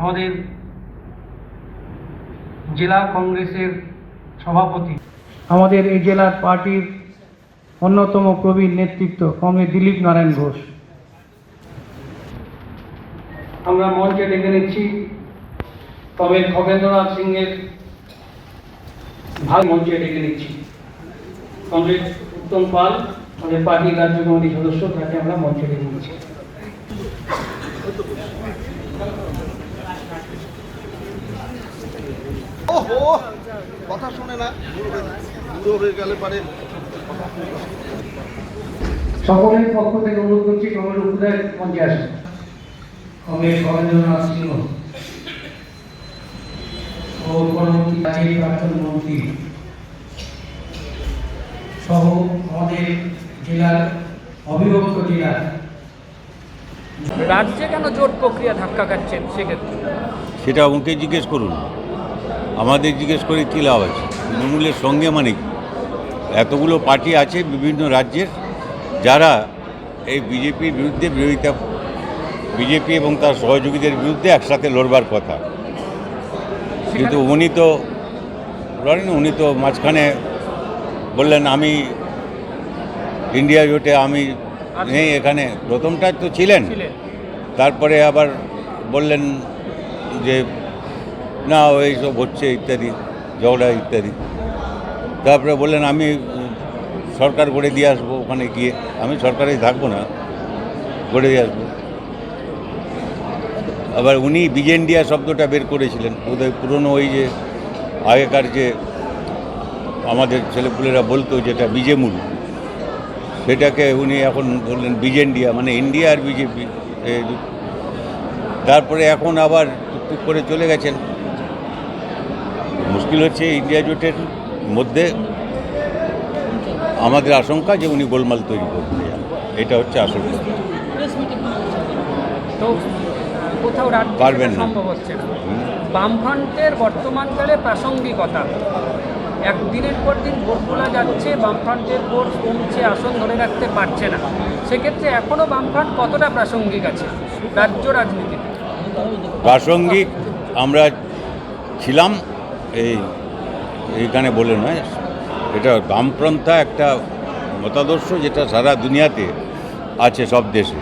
আমাদের জেলা কংগ্রেসের সভাপতি। আমাদের এই জেলার পার্টির অন্যতম প্রবীণ নেতৃত্ব কমরেড দিলীপ নারায়ণ ঘোষ। আমরা মঞ্চে ডেকে নিচ্ছি। তবে খগেন্দ্রনাথ সিংয়ের ভাই মঞ্চে ডেকে নিচ্ছি। কমরেড উত্তম পাল আমাদের পার্টির রাজ্য কমিটির সদস্য তাকে আমরা মঞ্চে ডেকে নিচ্ছি। ওহো! কথা শুনে না বুড়ো হয়ে গেলে পারে। সকলের পক্ষ থেকে অনুরোধ করছি কমরেড উপদায় মঞ্চে আসেন। সিংহ ও পরবর্তী কাজের প্রাক্তন মন্ত্রী। সহ আমাদের জেলার অবিভক্ত রাজ্যে কেন জোট প্রক্রিয়া ধাক্কা খাচ্ছেন সেক্ষেত্রে? সেটা ওকে জিজ্ঞেস করুন। আমাদের জিজ্ঞেস করে কী লাভ আছে? তৃণমূলের সঙ্গে মানে কি? এতগুলো পার্টি আছে বিভিন্ন রাজ্যের যারা এই বিজেপির বিরুদ্ধে বিরোধিতা বিজেপি এবং তার সহযোগীদের বিরুদ্ধে একসাথে লড়বার কথা। কিন্তু উনি তো লড়েন উনি তো মাঝখানে বললেন আমি ইন্ডিয়া জোটে আমি নেই এখানে। প্রথমটা তো ছিলেন। ছিলেন। তারপরে আবার বললেন যে না ওই সব হচ্ছে ইত্যাদি, ঝগড়া ইত্যাদি। তারপরে বললেন, আমি সরকার করে দিয়ে আসব ওখানে গিয়ে। আমি সরকারেই থাকব না, গড়ে দিয়ে আসব। আবার উনি বিজেন্ডিয়া শব্দটা বের করেছিলেন, বোধহয় পুরনো ওই যে, আগেকার যে আমাদের ছেলেপুলেরা বলতো যেটা বিজেমুল, সেটাকে উনি এখন বললেন বিজেন্ডিয়া মানে ইন্ডিয়া আর বিজেপি তারপরে এখন আবার টুকটুক করে চলে গেছেন। মুশকিল হচ্ছে ইন্ডিয়া জোটের মধ্যে আমাদের আশঙ্কা যে উনি গোলমাল তৈরি করতে যান এটা হচ্ছে আসল পারবেন না। বামফ্রন্টের বর্তমানকালে প্রাসঙ্গিকতা। একদিনের পর দিন ভোট তোলা যাচ্ছে বামফ্রন্টের ভোট কমছে আসন ধরে রাখতে পারছে না। সেক্ষেত্রে এখনও বামফ্রন্ট কতটা প্রাসঙ্গিক আছে? রাজ্য রাজনীতিতে। প্রাসঙ্গিক আমরা ছিলাম এই এইখানে বলে নয়, এটা বামপন্থা একটা মতাদর্শ যেটা সারা দুনিয়াতে আছে সব দেশে।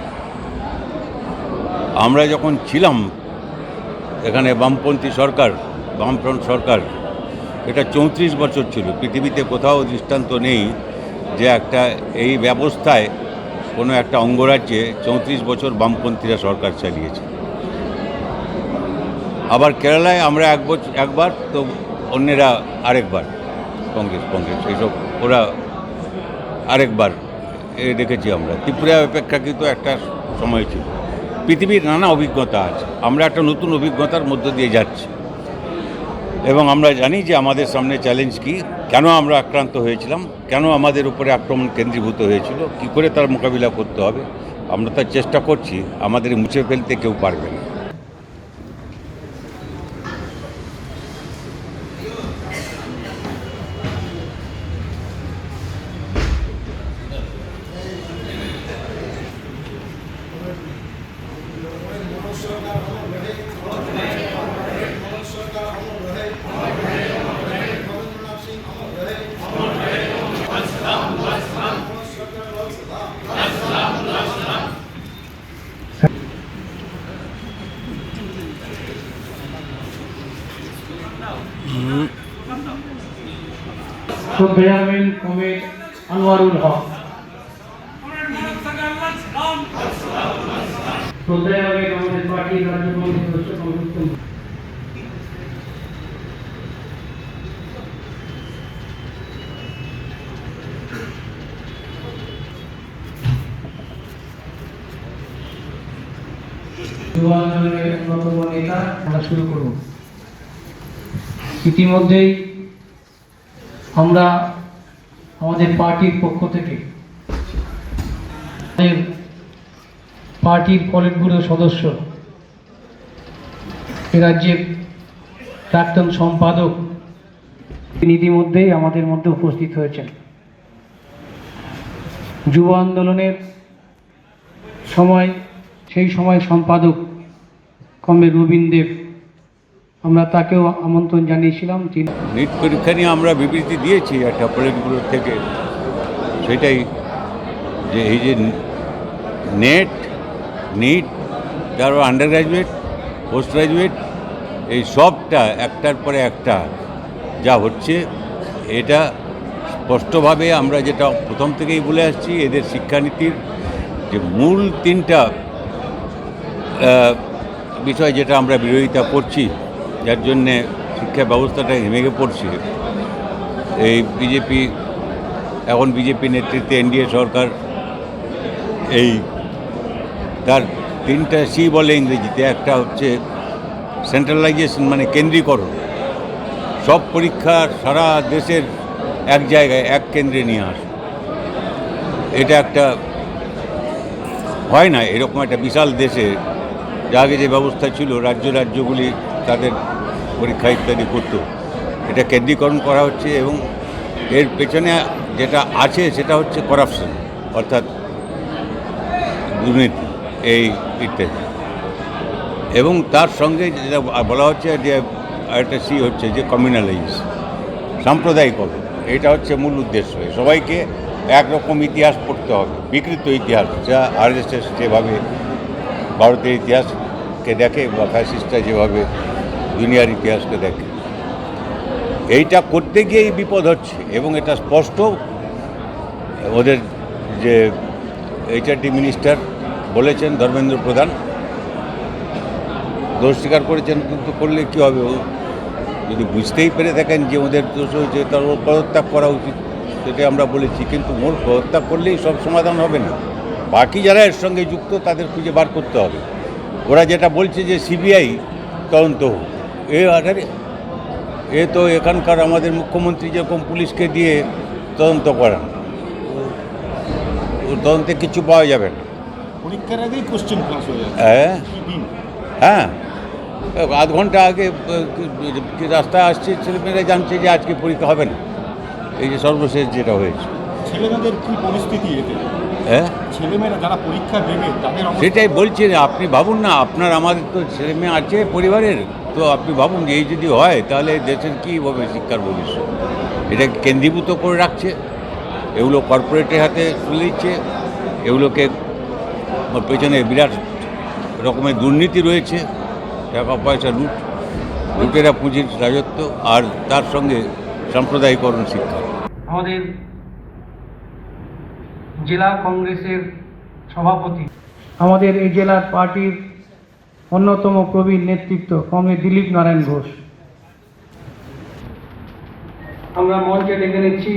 আমরা যখন ছিলাম, এখানে বামপন্থী সরকার, বামফ্রন্ট সরকার, এটা চৌত্রিশ বছর ছিল। পৃথিবীতে কোথাও দৃষ্টান্ত নেই যে একটা এই ব্যবস্থায় কোনো একটা অঙ্গরাজ্যে চৌত্রিশ বছর বামপন্থীরা সরকার চালিয়েছে। আবার কেরালায় আমরা এক বছর একবার, তো অন্যেরা আরেকবার কংগ্রেস কংগ্রেস এইসব ওরা আরেকবার এ দেখেছি আমরা। ত্রিপুরা অপেক্ষাকৃত একটা সময় ছিল। পৃথিবীর নানা অভিজ্ঞতা আছে। আমরা একটা নতুন অভিজ্ঞতার মধ্য দিয়ে যাচ্ছি। এবং আমরা জানি যে আমাদের সামনে চ্যালেঞ্জ কি, কেন আমরা আক্রান্ত হয়েছিলাম, কেন আমাদের উপরে আক্রমণ কেন্দ্রীভূত হয়েছিল, কি করে তার মোকাবিলা করতে হবে, আমরা তার চেষ্টা করছি, আমাদের মুছে ফেলতে কেউ পারবে না। শ্রদ্ধেয়ামেন কমরেড আনোয়ারুল হক শ্রদ্ধেয়ামেন আমাদের উত্তম পাল। যুব আন্দোলনের অন্যতম নেতা আমরা শুরু করব ইতিমধ্যেই আমরা আমাদের পার্টির পক্ষ থেকে পার্টির ব্যুরো সদস্য রাজ্যের প্রাক্তন সম্পাদক তিনি ইতিমধ্যেই আমাদের মধ্যে উপস্থিত হয়েছেন। যুব আন্দোলনের সময়, সেই সময় সম্পাদক কমে রবীন দেব আমরা তাকেও আমন্ত্রণ জানিয়েছিলাম, তিনি নিট পরীক্ষা নিয়ে আমরা বিবৃতি দিয়েছি একটা পলিটগুলো থেকে। সেটাই যে এই যে নেট নিট তারপর আন্ডার গ্র্যাজুয়েট পোস্ট গ্র্যাজুয়েট এই সবটা একটার পরে একটা যা হচ্ছে, এটা স্পষ্টভাবে আমরা যেটা প্রথম থেকেই বলে আসছি, এদের শিক্ষানীতির যে মূল তিনটা বিষয় যেটা আমরা বিরোধিতা করছি যার জন্যে শিক্ষা ব্যবস্থাটা ভেঙে পড়ছে। এই বিজেপি এখন বিজেপি নেতৃত্বে এনডিএ সরকার, এই তার তিনটা সি বলে ইংরেজিতে, একটা হচ্ছে সেন্ট্রালাইজেশন মানে কেন্দ্রীকরণ। সব পরীক্ষা সারা দেশের এক জায়গায়, এক কেন্দ্রে নিয়ে আস। এটা একটা হয় না, এরকম একটা বিশাল দেশে। যা আগে যে ব্যবস্থা ছিল, রাজ্য রাজ্যগুলি তাদের পরীক্ষা ইত্যাদি করতো। এটা কেন্দ্রীকরণ করা হচ্ছে এবং এর পেছনে যেটা আছে সেটা হচ্ছে করাপশন অর্থাৎ দুর্নীতি, এই ইত্যাদি। এবং তার সঙ্গে যেটা বলা হচ্ছে যে একটা সি হচ্ছে যে কমিউনালাইজ সাম্প্রদায়িক হবে। এটা হচ্ছে মূল উদ্দেশ্য। সবাইকে একরকম ইতিহাস পড়তে হবে, বিকৃত ইতিহাস, যা আরএসএস যেভাবে, ভারতের ইতিহাসকে দেখে বা ফ্যাসিস্টরা যেভাবে দুনিয়ার ইতিহাসকে দেখে। এইটা করতে গিয়েই বিপদ হচ্ছে এবং এটা স্পষ্ট। ওদের যে এইচআরটি মিনিস্টার বলেছেন, ধর্মেন্দ্র প্রধান, দোষ স্বীকার করেছেন, কিন্তু করলে কী হবে? যদি বুঝতেই পেরে থাকেন যে ওদের দোষ হয়েছে, তার ওর পদত্যাগ করা উচিত, সেটা আমরা বলেছি, কিন্তু মোর পদত্যাগ করলেই সব সমাধান হবে না। বাকি যারা এর সঙ্গে যুক্ত, তাদের খুঁজে বার করতে হবে। ওরা যেটা বলছে যে সিবিআই তদন্ত হোক। এ আরে এ তো এখানকার আমাদের মুখ্যমন্ত্রী যেরকম পুলিশকে দিয়ে তদন্ত করান তদন্তে কিছু পাওয়া যাবে না। পরীক্ষার আগেই কোশ্চেন ক্লাস হয়ে হ্যাঁ? হ্যাঁ। আধ ঘণ্টা আগে রাস্তায় আসছে ছেলেমেয়েরা জানছে যে আজকে পরীক্ষা হবে না। এই যে সর্বশেষ যেটা হয়েছে। ছেলেমেয়েদের কি পরিস্থিতি এতে? হ্যাঁ? ছেলেমেয়েরা যারা পরীক্ষা দেবে তাদের সেটাই বলছি আপনি ভাবুন না আপনার আমাদের তো ছেলে মেয়ে আছে পরিবারের। তো আপনি ভাবুন যে এই যদি হয় তাহলে দেশের কী হবে শিক্ষার ভবিষ্যৎ? এটা কেন্দ্রীভূত করে রাখছে এগুলো কর্পোরেটের হাতে তুলে দিচ্ছে এগুলোকে পেছনে বিরাট রকমের দুর্নীতি রয়েছে টাকা পয়সা লুট লুটেরা পুঁজির রাজত্ব আর তার সঙ্গে সাম্প্রদায়িকরণ শিক্ষা। আমাদের জেলা কংগ্রেসের সভাপতি আমাদের এই জেলার পার্টির অন্যতম প্রবীণ নেতৃত্ব কংগ্রেস দিলীপ নারায়ণ ঘোষ। আমরা মঞ্চে ডেকে নিচ্ছি।